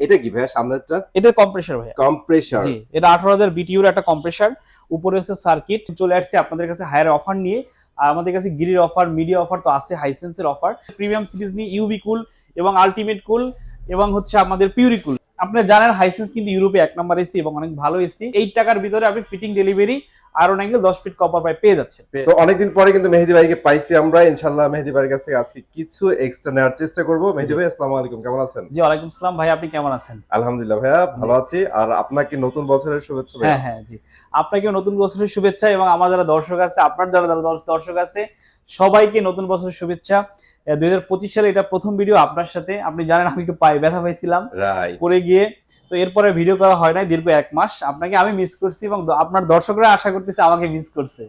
এটা কি ভাইয়া সামনেরটা? এটা কম্প্রেসার ভাই কম্প্রেসার জি এটা আঠারো হাজার বিটিউর একটা কম্প্রেসার উপরে হচ্ছে সার্কিট চলে আসছে আপনাদের কাছে হায়ার অফার নিয়ে। আর আমাদের কাছে গিরির অফার মিডিয়া অফার তো আছে হাইসেন্সের অফার প্রিমিয়াম সিরিজ নিয়ে ইউবি কুল এবং আলটিমেট কুল এবং হচ্ছে আমাদের পিউরি কুল আপনি জানেন হাইসেন্স কিন্তু ইউরোপে এক নাম্বার এসি এবং অনেক ভালো এসি এই টাকার ভিতরে আপনি ফিটিং ডেলিভারি আর অনেকে দশ ফিট কপার পাই পেয়ে যাচ্ছে। তো অনেকদিন পরে কিন্তু মেহেদি ভাইকে পাইছি আমরা ইনশাল্লাহ মেহেদি ভাইয়ের কাছ থেকে আজকে কিছু এক্সট্রা নেওয়ার চেষ্টা করব। মেহেদি ভাই আসসালামু আলাইকুম কেমন আছেন? জি ওয়ালাইকুম ভাই আপনি কেমন আছেন? আলহামদুলিল্লাহ ভাইয়া ভালো আছি। আর আপনাকে নতুন বছরের শুভেচ্ছা হ্যাঁ হ্যাঁ জি। আপনাকে নতুন বছরের শুভেচ্ছা এবং আমার যারা দর্শক আছে আপনার যারা যারা দর্শক আছে সবাইকে নতুন বছরের শুভেচ্ছা। দুই হাজার পঁচিশ সালে এটা প্রথম ভিডিও আপনার সাথে। আপনি জানেন আমি একটু পায়ে ব্যথা পাইছিলাম। গিয়ে তো এরপরে ভিডিও করা হয় নাই দীর্ঘ এক মাস। আপনাকে আমি মিস করছি এবং আপনার দর্শকরা আশা করতেছে আমাকে মিস করছে।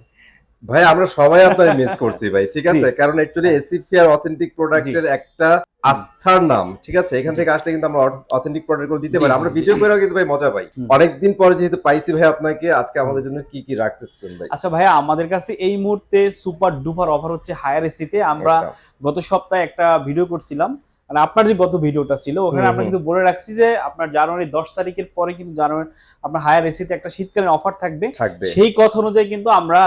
ভাই আমরা সবাই আপনার মিস করছি ভাই ঠিক আছে? কারণ অ্যাকচুয়ালি ফেয়ার অথেন্টিক প্রোডাক্টের একটা আস্থার নাম ঠিক আছে? এখান থেকে আসলে কিন্তু আমরা অথেন্টিক প্রোডাক্টগুলো দিতে পারি। আমরা ভিডিও করেও কিন্তু ভাই মজা পাই। অনেকদিন পরে যেহেতু পাইছি ভাই আপনাকে আজকে আমাদের জন্য কি কি রাখতেছেন ভাই? আচ্ছা ভাইয়া আমাদের কাছে এই মুহূর্তে সুপার ডুপার অফার হচ্ছে হায়ার এসিতে আমরা আচ্ছা। গত সপ্তাহে একটা ভিডিও করছিলাম। মানে আপনার যে গত ভিডিওটা ছিল ওখানে আমরা কিন্তু বলে রাখছি যে আপনার জানুয়ারি দশ তারিখের পরে কিন্তু জানুয়ারি আপনার হায়ার এসিতে একটা শীতকালীন অফার থাকবে। থাকবে। সেই কথা অনুযায়ী কিন্তু আমরা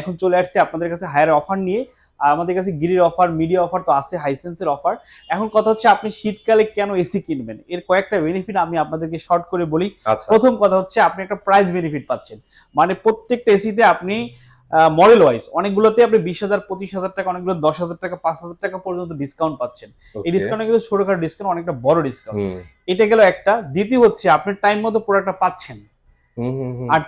এখন চলে আসছি আপনাদের কাছে হায়ার অফার নিয়ে। আর আমাদের কাছে গিরির অফার মিডিয়া অফার তো আছে হাইসেন্সের অফার এখন কথা হচ্ছে আপনি শীতকালে কেন এসি কিনবেন? এর কয়েকটা বেনিফিট আমি আপনাদেরকে শর্ট করে বলি। আচ্ছা। প্রথম কথা হচ্ছে আপনি একটা প্রাইস বেনিফিট পাচ্ছেন। মানে প্রত্যেকটা এসিতে আপনি মডেল ওয়াইজ অনেকগুলোতে আপনি বিশ হাজার পঁচিশ হাজার টাকা অনেকগুলো দশ হাজার টাকা পাঁচ হাজার টাকা পর্যন্ত ডিসকাউন্ট পাচ্ছেন। এই. ডিসকাউন্টে কিন্তু ছোটখাটো ডিসকাউন্ট অনেকটা বড় ডিসকাউন্ট এটা গেল একটা। দ্বিতীয় হচ্ছে আপনি টাইম মতো প্রোডাক্টটা পাচ্ছেন। আর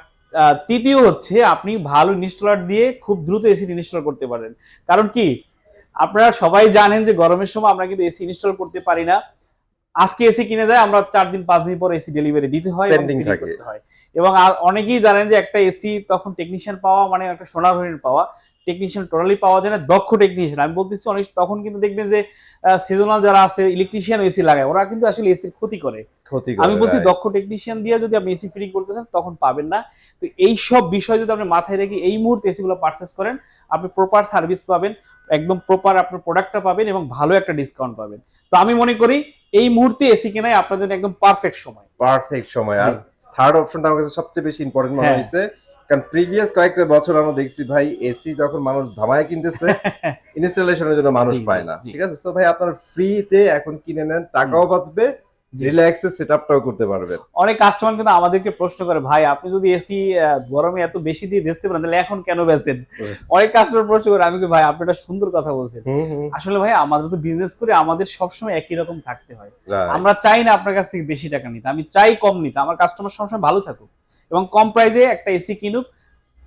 তৃতীয় হচ্ছে আপনি ভালো ইনস্টলার দিয়ে খুব দ্রুত এসি ইনস্টল করতে পারেন। কারণ কি? আপনারা সবাই জানেন যে গরমের সময় আমরা কিন্তু এসি ইনস্টল করতে পারি না। আজকে এসি কিনে যায় আমরা চার দিন পাঁচ দিন পর এসি ডেলিভারি দিতে হয় এবং। করতে হয়। অনেকেই জানেন যে একটা এসি তখন টেকনিশিয়ান পাওয়া মানে একটা সোনার হরিণ পাওয়া টেকনিশিয়ান টোটালি পাওয়া যায় না দক্ষ টেকনিশিয়ান আমি বলতেছি অনেক তখন কিন্তু দেখবেন যে সিজনাল যারা আছে ইলেকট্রিশিয়ান এসি লাগায় ওরা কিন্তু আসলে এসির ক্ষতি করে। ক্ষতি আমি বলছি দক্ষ টেকনিশিয়ান দিয়ে যদি আপনি এসি ফিটিং করতে চান তখন পাবেন না। তো এই সব বিষয় যদি আপনি মাথায় রেখে এই মুহূর্তে এসিগুলো পারচেস করেন আপনি প্রপার সার্ভিস পাবেন একদম প্রপার আপনার প্রোডাক্টটা পাবেন এবং ভালো একটা ডিসকাউন্ট পাবেন। তো আমি মনে করি এই মুহূর্তে এসি কেনাই আপনার জন্য একদম পারফেক্ট সময়। পারফেক্ট সময়। আর থার্ড অপশনটা আমার কাছে সবচেয়ে বেশি ইম্পর্টেন্ট মনে হ্যাঁ। হয়েছে কারণ প্রিভিয়াস কয়েকটা বছর আমরা দেখছি ভাই এসি যখন মানুষ ধামায় কিনতেছে ইনস্টলেশনের জন্য মানুষ পায় না। ঠিক আছে? তো ভাই আপনার ফ্রিতে এখন কিনে নেন টাকাও বাঁচবে। রিল্যাক্সে সেটআপটাও করতে পারবেন। অনেক কাস্টমার কিন্তু আমাদেরকে প্রশ্ন করে ভাই আপনি যদি এসি গরমে এত বেশি দিয়ে বেচতে পারেন তাহলে এখন কেন বেচেন? অনেক কাস্টমার প্রশ্ন করে আমি কি ভাই আপনি একটা সুন্দর কথা বলছেন। আসলে ভাই আমাদের তো বিজনেস করে আমাদের সবসময় একই রকম থাকতে হয়। আমরা চাই না আপনার কাছ থেকে বেশি টাকা নিতে আমি চাই কম নিতে। আমার কাস্টমার সবসময় ভালো থাকুক এবং কম প্রাইজে একটা এসি কিনুক।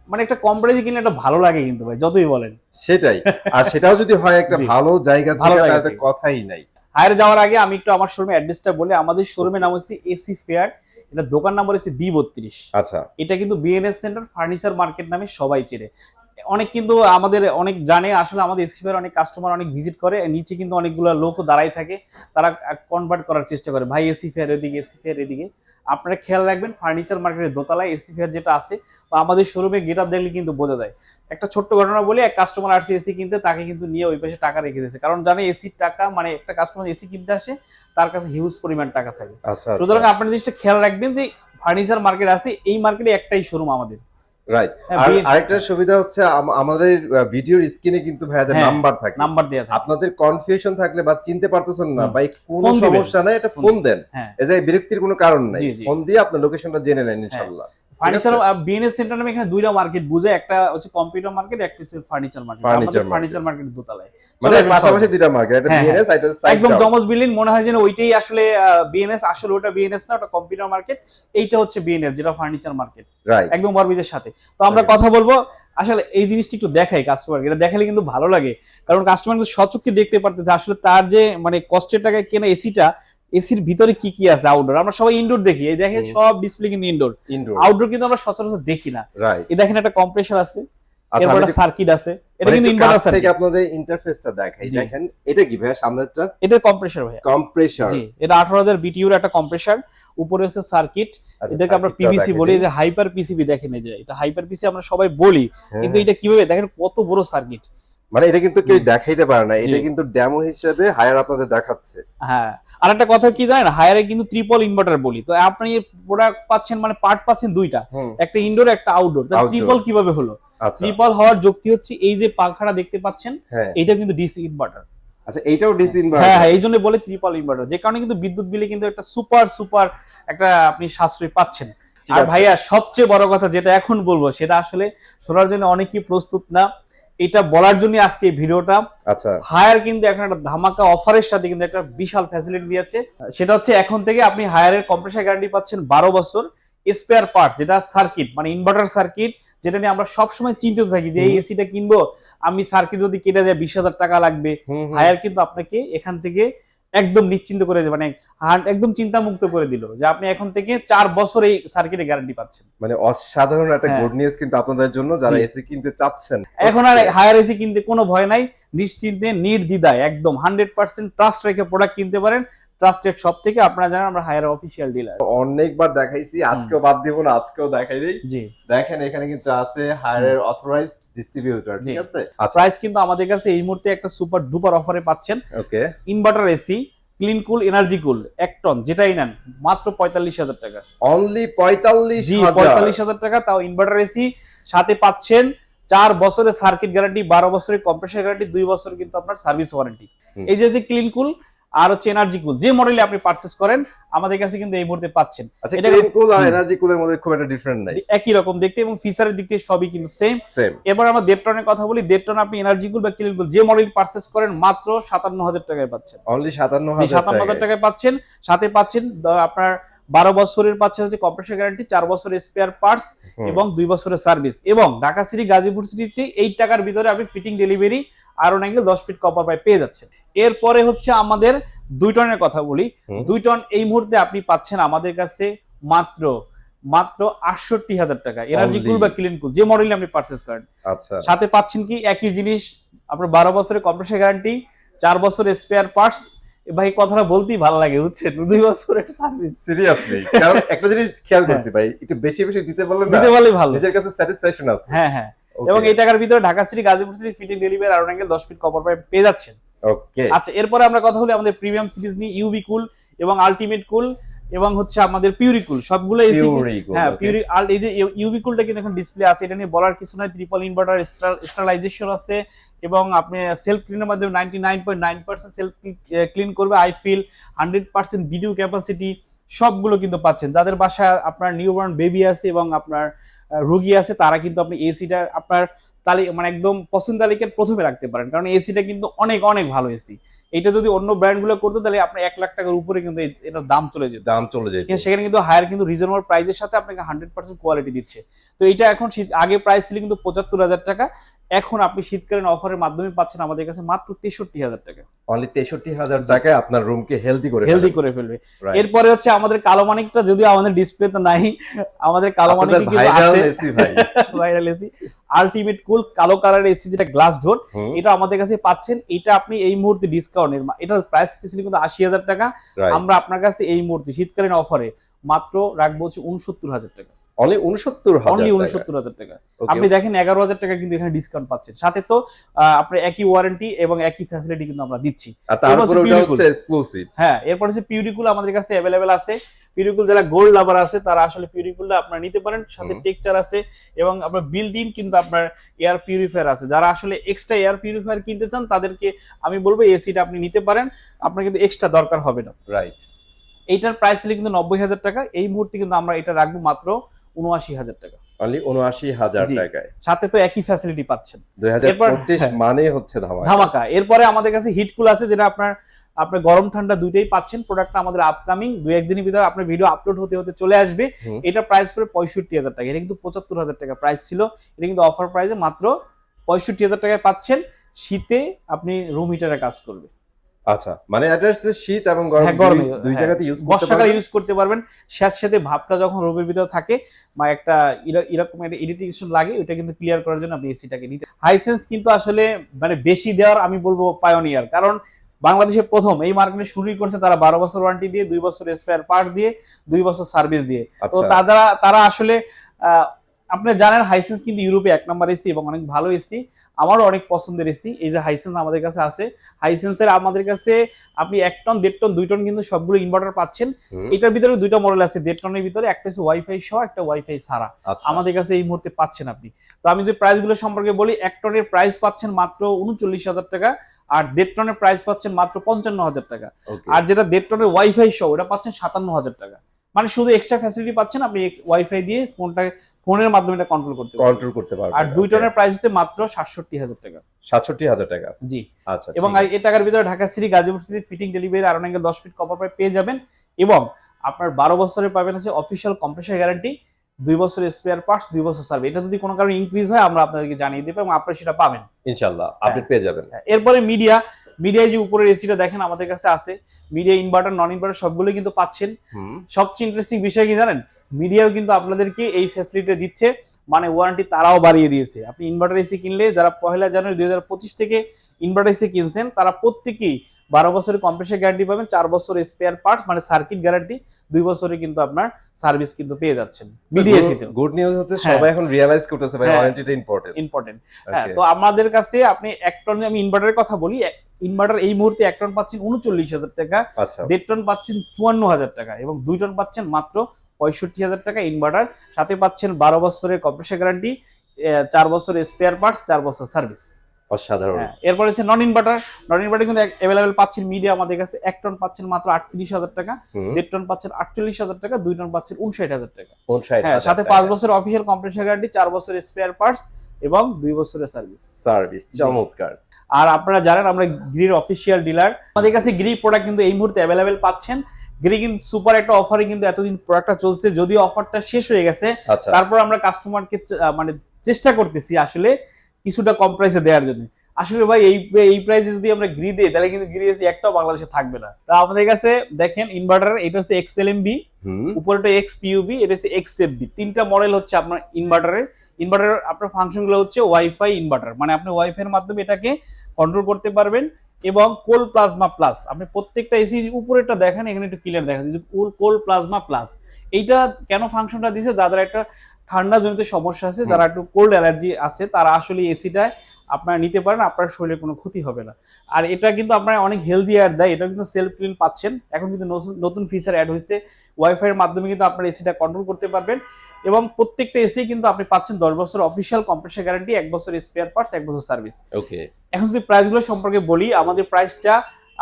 মানে একটা কম প্রাইজে কিনলে একটা ভালো লাগে কিন্তু ভাই যতই বলেন। সেটাই। আর সেটাও যদি হয় একটা ভালো জায়গা থেকে। কথাই নাই। হায়ার যাওয়ার আগে আমি একটু আমার শোরুমের অ্যাড্রেসটা বলে আমাদের শোরুমের নাম হচ্ছে এসি ফেয়ার এটা দোকান নাম্বার হচ্ছে বি বত্রিশ। আচ্ছা। এটা কিন্তু বিএনএস সেন্টার ফার্নিচার মার্কেট নামে সবাই চেনে। অনেক কিন্তু আমাদের অনেক জানে আসলে আমাদের এসি ফেয়ার অনেক কাস্টমার অনেক ভিজিট করে নিচে কিন্তু অনেকগুলো লোকও দাঁড়াই থাকে তারা কনভার্ট করার চেষ্টা করে। ভাই এসি ফেয়ার এদিকে এসি ফেয়ার এদিকে। আপনারা খেয়াল রাখবেন ফার্নিচার মার্কেটের দোতলায় এসি ফেয়ার যেটা আছে বা আমাদের শোরুমে গেট আপ দেখলে কিন্তু বোঝা যায়। একটা ছোট্ট ঘটনা বলি এক কাস্টমার আসছে এসি কিনতে তাকে কিন্তু নিয়ে ওই পাশে টাকা রেখে দিয়েছে। কারণ জানে এসির টাকা মানে একটা কাস্টমার এসি কিনতে আসে তার কাছে হিউজ পরিমাণ টাকা থাকে। আচ্ছা সুতরাং আপনার জিনিসটা খেয়াল রাখবেন যে ফার্নিচার মার্কেট আছে এই মার্কেটে একটাই শোরুম আমাদের। রাইট হ্যাঁ, আর আরেকটা সুবিধা হচ্ছে আমাদের ভিডিওর স্ক্রিনে কিন্তু ভাইয়াদের হ্যাঁ, নাম্বার থাকে। নাম্বার দেওয়া থাকে। আপনাদের কনফিউশন থাকলে বা চিনতে পারতেছেন না ভাই বা কোনো সমস্যা নাই এটা ফোন দেন। হ্যাঁ। এই যে বিরক্তির কোনো কারণ নাই। ফোন দিয়ে আপনার লোকেশনটা জেনে নেন ইনশাআল্লাহ ফার্নিচার বিএনএস সেন্টার নামে এখানে দুইটা মার্কেট বুঝে একটা হচ্ছে কম্পিউটার মার্কেট একটা হচ্ছে ফার্নিচার মার্কেট আমাদের ফার্নিচার মার্কেট দোতলায়। মানে পাশাপাশি দুইটা মার্কেট একটা হ্যাঁ, বিএনএস এটা সাইড একদম জমজ বিল্ডিং মনে হয় যেন ওইটাই আসলে বিএনএস আসলে ওটা বিএনএস না ওটা কম্পিউটার মার্কেট এইটা হচ্ছে বিএনএস যেটা ফার্নিচার মার্কেট একদম বরবিজের সাথে। তো আমরা কথা বলব আসলে এই জিনিসটি একটু দেখাই কাস্টমার এটা দেখালে কিন্তু ভালো লাগে। কারণ কাস্টমার কিন্তু সচক্ষে দেখতে পারতে যে আসলে তার যে মানে কষ্টের টাকায় কেনা এসিটা এসির ভিতরে কি কি আছে আউটডোর আমরা সবাই ইনডোর দেখি। এই দেখেন সব ডিসপ্লে কিন্তু ইনডোর আউটডোর কিন্তু আমরা সচরাচর দেখি না। এই দেখেন একটা কম্প্রেসার আছে। আচ্ছা এরপর একটা সার্কিট আছে। এটা মানে কিন্তু ইনভার্টার কাছ থেকে আপনাদের ইন্টারফেসটা দেখাই। দেখেন এটা কি ভাইয়া সামনেরটা? এটা কম্প্রেসার ভাই কম্প্রেসার জি এটা আঠারো হাজার বিটিউর একটা কম্প্রেসার উপরে হচ্ছে সার্কিট আচ্ছা, এটাকে আমরা পিভিসি বলি। যে হাইপার পিসিবি দেখেন এই যে এটা হাইপার পিসি আমরা সবাই বলি। হ্যাঁ, কিন্তু এটা কীভাবে? দেখেন কত বড় সার্কিট মানে এটা কিন্তু কেউ দেখাইতে পারে না এটা কিন্তু ডেমো হিসেবে হায়ার আপনাদের দেখাচ্ছে। হ্যাঁ আর একটা কথা কি জানেন? হায়ারে কিন্তু ত্রিপল ইনভার্টার বলি। তো আপনি প্রোডাক্ট পাচ্ছেন মানে পার্ট পাচ্ছেন দুইটা। একটা ইনডোর একটা আউটডোর। ত্রিপল কীভাবে হলো? আচ্ছা। ত্রিপল হওয়ার যুক্তি হচ্ছে এই যে পাখাটা দেখতে পাচ্ছেন হ্যাঁ। এটা কিন্তু ডিসি ইনভার্টার আচ্ছা এইটাও ডিসি হ্যাঁ হ্যাঁ এই জন্য বলে ত্রিপল ইনভার্টার যে কারণে কিন্তু বিদ্যুৎ বিলে কিন্তু একটা সুপার সুপার একটা আপনি সাশ্রয় পাচ্ছেন। আর ভাইয়া সবচেয়ে বড় কথা যেটা এখন বলব সেটা আসলে শোনার জন্য অনেকেই প্রস্তুত না। এটা বলার জন্য আজকে এই ভিডিওটা। আচ্ছা। হায়ার কিন্তু এখন একটা ধামাকা অফারের সাথে কিন্তু একটা বিশাল ফ্যাসিলিটি দিয়েছে সেটা হচ্ছে এখন থেকে আপনি হায়ারের কম্প্রেসার গ্যারান্টি পাচ্ছেন বারো বছর স্পেয়ার পার্টস যেটা সার্কিট মানে ইনভার্টার সার্কিট যেটা নিয়ে আমরা সবসময় চিন্তিত থাকি যে এই এসিটা কিনবো। আমি সার্কিট যদি কেটে যায় বিশ হাজার টাকা লাগবে। হায়ার কিন্তু আপনাকে এখান থেকে একদম নিশ্চিন্ত করে মানে একদম চিন্তা মুক্ত করে দিল যে আপনি এখন থেকে চার বছর এই সার্কিটে গ্যারান্টি পাচ্ছেন। মানে অসাধারণ একটা হ্যাঁ। গুড নিউজ কিন্তু আপনাদের জন্য যারা এসি কিনতে চাচ্ছেন। এখন আর হায়ার এসি কিনতে কোনো ভয় নাই নিশ্চিন্তে নির্দ্বিধায় একদম হান্ড্রেড পার্সেন্ট ট্রাস্ট রেখে প্রোডাক্ট কিনতে পারেন। ট্রাস্টেড সব থেকে আপনারা জানেন আমরা হায়ার অফিসিয়াল ডিলার অনেকবার দেখাইছি আজকেও বাদ দিব না আজকেও দেখাই দিই। জি। দেখেন এখানে কিন্তু আছে হায়ারের অথরাইজড ডিস্ট্রিবিউটর ঠিক আছে? আচ্ছা। প্রাইস কিন্তু আমাদের কাছে এই মুহূর্তে একটা সুপার ডুপার অফারে পাচ্ছেন। Okay. Inverter AC clean cool energy cool এক টন যেটাই নেন মাত্র পঁয়তাল্লিশ হাজার টাকা। অনলি পঁয়তাল্লিশ পঁয়তাল্লিশ হাজার টাকা তাও ইনভার্টার এসি সাথে পাচ্ছেন চার বছরের সার্কিট গ্যারান্টি বারো বছরের কম্প্রেসার গ্যারান্টি দুই বছর কিন্তু আপনার সার্ভিস ওয়ারেন্টি এই যে যে ক্লিন কুল আর হচ্ছে এনার্জি কুল যে মডেলে আপনি পারচেস করেন আমাদের কাছে কিন্তু এই মুহূর্তে পাচ্ছেন। আচ্ছা এটা- কুল আর এনার্জি কুলের মধ্যে খুব একটা ডিফারেন্ট নাই। একই রকম দেখতে এবং ফিচারের দিক থেকে সবই কিন্তু সেম এবার আমরা দেড় টনের কথা বলি। দেড় টন আপনি এনার্জি কুল বা ক্লিন কুল যে মডেল পারচেস করেন মাত্র সাতান্ন হাজার টাকায় পাচ্ছেন। অনলি সাতান্ন যে হাজার সাতান্ন হাজার টাকায়। পাচ্ছেন সাথে পাচ্ছেন আপনার বারো বছরের পাচ্ছেন হচ্ছে কম্প্রেসার গ্যারান্টি চার বছরের স্পেয়ার পার্টস এবং দুই বছরের সার্ভিস এবং ঢাকা সিটি গাজীপুর সিটিতে এই টাকার ভিতরে আপনি ফিটিং ডেলিভারি আরও অ্যাঙ্গেল দশ ফিট কপার পাই পেয়ে যাচ্ছেন। এরপরে হচ্ছে আমাদের দুই টনের কথা বলি। দুই টন এই মুহূর্তে আপনি পাচ্ছেন আমাদের কাছে মাত্র মাত্র আটষট্টি হাজার টাকা। এনার্জি কুল বা ক্লিন কুল যে মডেলে আপনি পারচেস করেন। আচ্ছা। সাথে পাচ্ছেন কি একই জিনিস আপনার বারো বছরের কম্প্রেসার গ্যারান্টি চার বছরের স্পেয়ার পার্টস ভাই কথাটা বলতেই ভালো লাগে বুঝছেন? দুই বছরের সার্ভিস সিরিয়াসলি কারণ একটা জিনিস খেয়াল করছি ভাই একটু বেশি বেশি দিতে না দিতে পারলে ভালো। নিজের কাছে স্যাটিসফ্যাকশন আছে। হ্যাঁ হ্যাঁ. এবং এই টাকার ভিতরে Dhaka city Gazipur city fitting delivery আর অ্যাঙ্গেল দশ ফিট কভার পাইপ পেয়ে যাচ্ছেন। ওকে আচ্ছা এরপরে আমরা কথা বলি আমাদের প্রিমিয়াম সিরিজ নিয়ে ইউবি কুল এবং আলটিমেট কুল এবং হচ্ছে আমাদের পিউরি কুল সবগুলো এসি হ্যাঁ পিউরি আর এই যে ইউবি কুলটা কিন্তু এখন ডিসপ্লে আছে এটা নিয়ে বলার কিছু নয় ট্রিপল ইনভার্টার স্টারলাইজেশন আছে এবং আপনি সেলফ ক্লিনের মাধ্যমে ninety nine point nine percent self clean করবে I feel hundred percent video capacity সবগুলো কিন্তু পাচ্ছেন। যাদের বাসায় আপনার নিউবর্ন বেবি আছে এবং আপনার রোগী আছে তারা কিন্তু আপনি এসিটা আপনার তালি মানে একদম পছন্দ তালিকার প্রথমে রাখতে পারেন। কারণ এসিটা কিন্তু অনেক অনেক ভালো এসি এটা যদি অন্য ব্র্যান্ডগুলো করতো তাহলে আপনার এক লাখ টাকার উপরে কিন্তু এটার দাম চলে যেত। দাম চলে যেত। সেখানে- কিন্তু হায়ার কিন্তু রিজনেবল প্রাইসের সাথে আপনাকে হান্ড্রেড পার্সেন্ট কোয়ালিটি দিচ্ছে। তো এটা এখন আগে প্রাইস ছিল কিন্তু পঁচাত্তর হাজার টাকা এখন আপনি শীতকালীন অফারের মাধ্যমে পাচ্ছেন আমাদের কাছে মাত্র তেষট্টি হাজার টাকা। অনলি তেষট্টি হাজার টাকায় আপনার রুমকে হেলদি করে হেলদি করে ফেলবে। এরপরে হচ্ছে আমাদের কালো মানিকটা যদিও আমাদের ডিসপ্লেতে নাই আমাদের কালো মানিক ভাইরাল এসি আলটিমেট কুল কালো কালার এসি যেটা গ্লাস ডোর এটা আমাদের কাছে পাচ্ছেন। এটা আপনি এই মুহূর্তে ডিসকাউন্টের এটার প্রাইস ছিল কিন্তু আশি হাজার টাকা। আমরা আপনার কাছে এই মুহূর্তে শীতকালীন অফারে মাত্র রাখব হচ্ছে উনসত্তর হাজার টাকা। অনলি উনসত্তর অনলি। উনসত্তর হাজার টাকা। আপনি দেখেন এগারো হাজার টাকা কিন্তু এখানে ডিসকাউন্ট পাচ্ছেন। সাথে তো আপনার একই ওয়ারেন্টি এবং একই ফ্যাসিলিটি কিন্তু আমরা দিচ্ছি। আর তারপরে হচ্ছে ওটা beautiful। হচ্ছে এক্সক্লুসিভ হ্যাঁ এরপর হচ্ছে পিউরিকুল আমাদের কাছে অ্যাভেলেবেল আছে। পিউরিকুল যারা গোল্ড লাভার আছে তারা আসলে পিউরিকুলটা আপনারা নিতে পারেন। সাথে হুম। টেক্সচার আছে এবং আপনার বিল্ড ইন কিন্তু আপনার এয়ার পিউরিফায়ার আছে। যারা আসলে এক্সট্রা এয়ার পিউরিফায়ার কিনতে চান তাদেরকে আমি বলব এসিটা আপনি নিতে পারেন। আপনার কিন্তু এক্সট্রা দরকার হবে না। রাইট এইটার প্রাইস ছিল কিন্তু নব্বই হাজার টাকা। এই মুহূর্তে কিন্তু আমরা এটা রাখব মাত্র উনআশি হাজার টাকা। অনলি উনআশি হাজার। টাকায়। সাথে তো একই ফ্যাসিলিটি পাচ্ছেন। দুই। মানে হচ্ছে ধামাকা। ধামাকা। এরপরে আমাদের কাছে হিটকুল আছে যেটা আপনার আপনার গরম ঠান্ডা দুইটাই পাচ্ছেন। প্রোডাক্টটা আমাদের আপকামিং দুই একদিনের ভিতরে আপনার ভিডিও আপলোড হতে হতে চলে আসবে। এটা প্রাইস পড়ে পঁয়ষট্টি হাজার টাকা। এটা কিন্তু পঁচাত্তর হাজার টাকা প্রাইস ছিল। এটা কিন্তু অফার প্রাইসে মাত্র পঁয়ষট্টি হাজার টাকায় পাচ্ছেন। শীতে আপনি রুম হিটারে কাজ করবে। আচ্ছা মানে শীত এবং গরম হ্যাঁ, গরমে, দুই- হ্যাঁ। জায়গাতে ইউজ করতে বর্ষাকালে ইউজ করতে পারবেন। সাথে সাথে ভাবটা যখন রুমের ভিতরে থাকে বা একটা এরকম একটা ইরিটেশন লাগে ওটা কিন্তু ক্লিয়ার করার জন্য আপনি এসিটাকে নিতে হাইসেন্স কিন্তু আসলে মানে বেশি দেওয়ার আমি বলব পায়োনিয়ার কারণ বাংলাদেশে প্রথম এই মার্কেটে শুরুই করছে তারা বারো বছর ওয়ারেন্টি দিয়ে দুই বছর স্পেয়ার পার্টস দিয়ে দুই বছর সার্ভিস দিয়ে। তো আচ্ছা। তারা তারা আসলে আহ, আপনি জানেন হাইসেন্স কিন্তু ইউরোপে এক নাম্বার এসি এবং অনেক ভালো এসি আমারও অনেক পছন্দের এসি এই যে হাইসেন্স আমাদের কাছে আছে। হাইসেন্সের আমাদের কাছে আপনি এক টন দেড় টন দুই টন কিন্তু সবগুলো ইনভার্টার পাচ্ছেন। এটার ভিতরে দুইটা মডেল আছে দেড় টনের ভিতরে একটা হচ্ছে ওয়াইফাই সহ একটা ওয়াইফাই ছাড়া। আচ্ছা। আমাদের কাছে এই মুহূর্তে পাচ্ছেন আপনি। তো আমি যে প্রাইসগুলো সম্পর্কে বলি এক টনের প্রাইস পাচ্ছেন মাত্র উনচল্লিশ হাজার টাকা আর দেড় টনের প্রাইস পাচ্ছেন মাত্র পঞ্চান্ন হাজার টাকা। আর যেটা দেড় টনের ওয়াইফাই সহ ওটা পাচ্ছেন সাতান্ন হাজার টাকা। মানে শুধু এক্সট্রা ফ্যাসিলিটি পাচ্ছেন আপনি ওয়াইফাই দিয়ে ফোনটা ফোনের মাধ্যমে এটা কন্ট্রোল করতে পারবেন। কন্ট্রোল করতে পারবেন আর দুই টনের প্রাইস হচ্ছে মাত্র সাতষট্টি হাজার টাকা। সাতষট্টি হাজার টাকা। জি। আচ্ছা এবং এই টাকার ভিতরে Dhaka city Gazipur city fitting delivery আর অনেকে দশ ফিট কপার পাইপ পেয়ে যাবেন। এবং আপনার বারো বছরের পাবেন হচ্ছে অফিশিয়াল কম্প্রেসার গ্যারান্টি দুই বছরের স্পেয়ার পার্টস দুই বছর সার্ভে এটা যদি কোনো কারণে ইনক্রিজ হয় আমরা আপনাদেরকে জানিয়ে দেবো এবং আপনারা সেটা পাবেন। ইনশাল্লাহ আপনি পেয়ে যাবেন। হ্যাঁ, এরপরে মিডিয়া মিডিয়ায় যে উপরের এসিটা দেখেন আমাদের কাছে আছে। মিডিয়া ইনভার্টার নন ইনভার্টার সবগুলো কিন্তু পাচ্ছেন। সবচেয়ে ইন্টারেস্টিং বিষয় কি জানেন? মিডিয়াও কিন্তু আপনাদেরকে এই ফ্যাসিলিটি দিচ্ছে। মানে ওয়ারেন্টি তারাও বাড়িয়ে দিয়েছে। আপনি ইনভার্টার এসি কিনলে যারা পয়লা জানুয়ারি দুই হাজার পঁচিশ থেকে ইনভার্টার এসি কিনছেন তারা প্রত্যেকেই বারো বছরের কম্প্রেসার গ্যারান্টি পাবেন চার বছর স্পেয়ার পার্টস মানে সার্কিট গ্যারান্টি দুই বছরে কিন্তু আপনার সার্ভিস কিন্তু পেয়ে যাচ্ছেন। মিডিয়া এসিতে গুড নিউজ হচ্ছে হ্যাঁ। সবাই এখন রিয়ালাইজ করতেছে ভাই। ওয়ারেন্টিটা ইম্পর্টেন্ট ইম্পর্টেন্ট হ্যাঁ তো আমাদের কাছে আপনি এক টন আমি ইনভার্টারের কথা বলি ইনভার্টার এই মুহূর্তে এক টন পাচ্ছেন উনচল্লিশ হাজার টাকা আচ্ছা। দেড় টন পাচ্ছেন চুয়ান্ন হাজার টাকা এবং দুই টন পাচ্ছেন মাত্র পঁয়ষট্টি হাজার টাকা ইনভার্টার সাথে পাচ্ছেন বারো বছরের কম্প্রেসার গ্যারান্টি চার বছর স্পেয়ার পার্টস চার বছর সার্ভিস অসাধারণ। এরপর হচ্ছে নন ইনভার্টার নন ইনভার্টার কিন্তু অ্যাভেলেবেল পাচ্ছেন মিডিয়া আমাদের কাছে এক টন পাচ্ছেন মাত্র আটত্রিশ হাজার টাকা দেড় টন পাচ্ছেন আটচল্লিশ হাজার টাকা দুই টন পাচ্ছেন উনষাট হাজার টাকা। হ্যাঁ সাথে পাঁচ বছর অফিসিয়াল কম্প্রেসার গ্যারান্টি চার বছর স্পেয়ার পার্টস এবং দুই বছরের সার্ভিস। সার্ভিস চমৎকার। আর আপনারা জানেন আমরা গ্রির অফিসিয়াল ডিলার। আমাদের কাছে গ্রি প্রোডাক্ট কিন্তু এই মুহূর্তে অ্যাভেলেবেল পাচ্ছেন। গ্রি কিন্তু সুপার একটা অফারে কিন্তু এতদিন প্রোডাক্টটা চলছে যদিও অফারটা শেষ হয়ে গেছে। আচ্ছা। তারপর আমরা কাস্টমারকে মানে চেষ্টা করতেছি আসলে কিছুটা কম প্রাইসে দেওয়ার জন্য। আসলে ভাই এই এই প্রাইসে যদি আমরা গ্রি দিই তাহলে কিন্তু গ্রি এসি একটাও বাংলাদেশে থাকবে না। তা আমাদের কাছে দেখেন ইনভার্টার এটা হচ্ছে এক্স এক্সএলএমবি হুম। উপরেটা এক্স পিউবি এটা হচ্ছে এক্স এফবি তিনটা মডেল হচ্ছে আপনার ইনভার্টারের ইনভার্টার আপনার ফাংশনগুলো হচ্ছে ওয়াইফাই ইনভার্টার মানে আপনি ওয়াইফাই এর মাধ্যমে এটাকে কন্ট্রোল করতে পারবেন এবং কোল প্লাজমা প্লাস আপনি প্রত্যেকটা এসি উপরেটা দেখেন এখানে একটু ক্লিয়ার দেখেন কোল কোল প্লাজমা প্লাস এইটা কেন ফাংশনটা দিছে? যাদের একটা ঠান্ডা জনিত সমস্যা আছে যারা একটু কোল্ড অ্যালার্জি আছে তারা আসলে এসিটায় আপনারা নিতে পারেন আপনার শরীরে কোনো ক্ষতি হবে না। আর এটা কিন্তু আপনারা অনেক হেলদি এয়ার দেয় এটা কিন্তু সেলফ ক্লিন পাচ্ছেন। এখন কিন্তু নতুন- ফিচার অ্যাড হয়েছে ওয়াইফাই এর মাধ্যমে কিন্তু আপনার এসিটা কন্ট্রোল করতে পারবেন। এবং প্রত্যেকটা এসি কিন্তু আপনি পাচ্ছেন দশ বছর অফিসিয়াল কম্প্রেসার গ্যারান্টি এক বছর স্পেয়ার পার্টস এক বছর সার্ভিস ওকে এখন যদি প্রাইসগুলো সম্পর্কে বলি আমাদের প্রাইসটা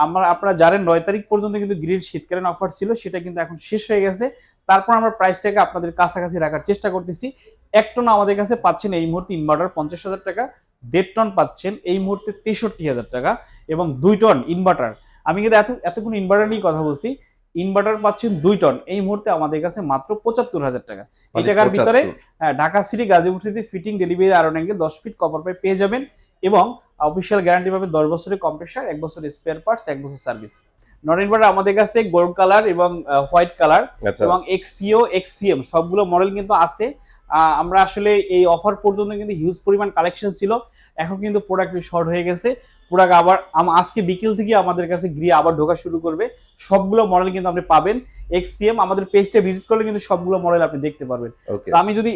আমরা আপনারা জানেন নয় তারিখ পর্যন্ত কিন্তু গ্রিল শীতকালীন অফার ছিল সেটা কিন্তু এখন শেষ হয়ে গেছে। তারপর আমরা প্রাইসটাকে আপনাদের কাছাকাছি রাখার চেষ্টা করতেছি। এক টন আমাদের কাছে পাচ্ছেন এই মুহূর্তে ইনভার্টার পঞ্চাশ হাজার টাকা দেড় টন পাচ্ছেন এই মুহূর্তে তেষট্টি হাজার টাকা এবং দুই টন ইনভার্টার আমি কিন্তু এত এতক্ষণ ইনভার্টার নিয়ে কথা বলছি। ইনভার্টার পাচ্ছেন দুই টন এই মুহূর্তে আমাদের কাছে মাত্র পঁচাত্তর হাজার টাকা। এই মানে টাকার ভিতরে হ্যাঁ Dhaka city Gazipur city fitting delivery আরও অ্যাঙ্গেল দশ ফিট কভার পাই পেয়ে যাবেন এবং অফিসিয়াল গ্যারান্টি পাবে দশ বছরের কম্প্রেসার এক বছর স্পেয়ার পার্টস এক বছর সার্ভিস নন ইনভার্টার আমাদের কাছে গোল্ড কালার এবং হোয়াইট কালার আচ্ছা। এবং এক্সিও এক্সিএম সবগুলো মডেল কিন্তু আছে। আমরা আসলে এই অফার পর্যন্ত কিন্তু হিউজ পরিমাণ কালেকশন ছিল। এখন কিন্তু প্রোডাক্ট শর্ট হয়ে গেছে। প্রোডাক্ট আবার আজকে বিকেল থেকে আমাদের কাছে গিয়ে আবার ঢোকা শুরু করবে। সবগুলো মডেল কিন্তু আপনি পাবেন। এক্সিএম আমাদের পেজটা ভিজিট করলে কিন্তু সবগুলো মডেল আপনি দেখতে পারবেন। তো আমি যদি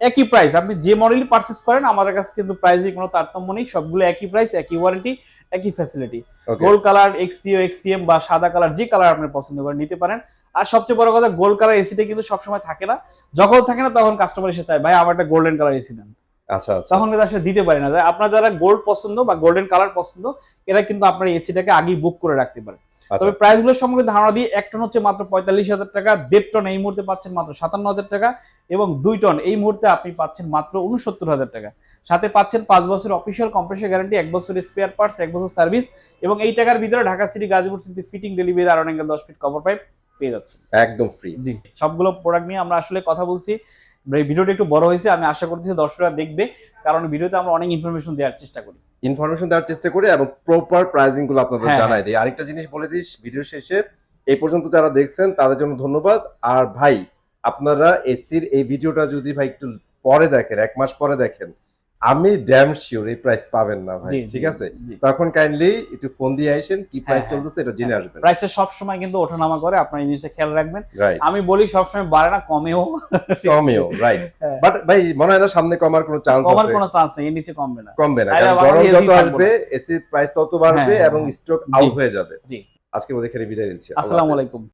একই প্রাইস আপনি যে মডেলই পারচেস করেন আমাদের কাছে কিন্তু প্রাইসে কোনো তারতম্য নেই। সবগুলো একই প্রাইস একই ওয়ারেন্টি একই ফ্যাসিলিটি গোল্ড কালার এক্সিও এক্সিএম বা সাদা কালার যে কালার আপনি পছন্দ করেন নিতে পারেন। আর সবচেয়ে বড় কথা গোল্ড কালার এসিটা কিন্তু সবসময় থাকে না। যখন থাকে না তখন কাস্টমার এসে চায় ভাই আমার একটা গোল্ডেন কালার এসি দেন। আচ্ছা আচ্ছা। তখন কিন্তু আসলে দিতে পারি না। আপনার যারা গোল্ড পছন্দ বা গোল্ডেন কালার পছন্দ এরা কিন্তু আপনার এসিটাকে আগেই বুক করে রাখতে পারে। আচ্ছা। তবে প্রাইসগুলো সম্পর্কে ধারণা দিয়ে এক টন হচ্ছে মাত্র পঁয়তাল্লিশ হাজার টাকা দেড় টন এই মুহূর্তে পাচ্ছেন মাত্র সাতান্ন হাজার টাকা এবং দুই টন এই মুহূর্তে আপনি পাচ্ছেন মাত্র উনসত্তর হাজার টাকা। সাথে পাচ্ছেন পাঁচ বছর অফিসিয়াল কম্প্রেসার গ্যারান্টি এক বছর স্পেয়ার পার্টস এক বছর সার্ভিস এবং এই টাকার ভিতরে Dhaka city Gazipur city fitting delivery আর অনেক দশ ফিট কভার পাইপ পেয়ে যাচ্ছেন। একদম ফ্রি জি সবগুলো প্রোডাক্ট নিয়ে আমরা আসলে কথা বলছি। ভিডিওটা একটু বড় হয়েছে আমি আশা করতেছি দর্শকরা দেখবে কারণ ভিডিওতে আমরা অনেক ইনফরমেশন দেওয়ার চেষ্টা করি। ইনফরমেশন দেওয়ার চেষ্টা করি এবং প্রপার প্রাইজিংগুলো আপনাদের হ্যাঁ, জানাই দিই। আরেকটা জিনিস বলে দিস ভিডিও শেষে এই পর্যন্ত যারা দেখছেন তাদের জন্য ধন্যবাদ। আর ভাই আপনারা এসির এই ভিডিওটা যদি ভাই একটু পরে দেখেন এক মাস পরে দেখেন আমি ড্যাম শিওর এই প্রাইস পাবেন না ভাই ঠিক আছে? তখন কাইন্ডলি একটু ফোন দিয়ে আইসেন কি প্রাইস হ্যাঁ, চলতেছে এটা জেনে আসবেন। প্রাইসটা সবসময় কিন্তু ওঠানামা করে আপনার এই জিনিসটা খেয়াল রাখবেন। আমি বলি সবসময় বাড়ে না কমেও। কমেও রাইট হ্যাঁ। বাট ভাই মনে হয় না সামনে কমার কোনো চান্স আছে। কমার কোনো চান্স নেই এর নিচে কমবে না। কমবে না কারণ গরম যত আসবে এসির প্রাইস তত বাড়বে হ্যাঁ, হ্যাঁ, এবং হ্যাঁ। স্টক আউট হয়ে যাবে। জি। আজকে মধ্যে এখানে বিদায় নিচ্ছি। আসসালামু আলাইকুম।